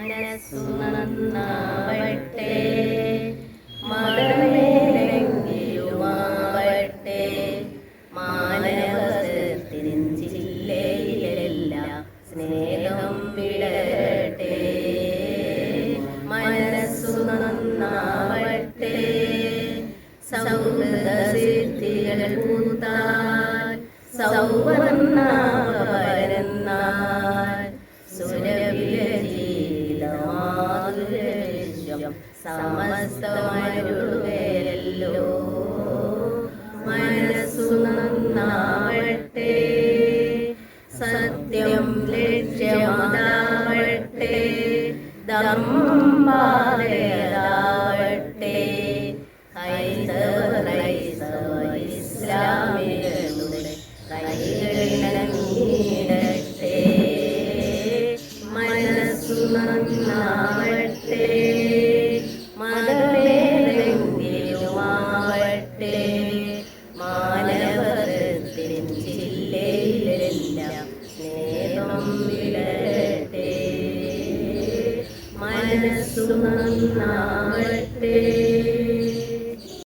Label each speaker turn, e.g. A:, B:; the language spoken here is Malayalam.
A: മനസ്സു നന്നാവട്ടെ മതമേലെങ്കിലുമാവട്ടെ മാനവസത്തിൻ ജില്ലയിലെല്ലാം സ്നേഹം വിടട്ടെ മനസ്സു നന്നാവട്ടെ സൗഹൃദ സിദ്ധികൾ പൂത്താൽ സൗവർണാപരന്നാൽ സുരവിലജീതമാതുരം സമസ്തമരുവേലല്ലോ മനസ്സു നന്നാവട്ടെ. സത്യം ലക്ഷ്യമാവട്ടെ ധർമ്മം മനസ്സു നന്നാവട്ടെ. വിടട്ടെ. മനസ്സു നന്നാവട്ടെ.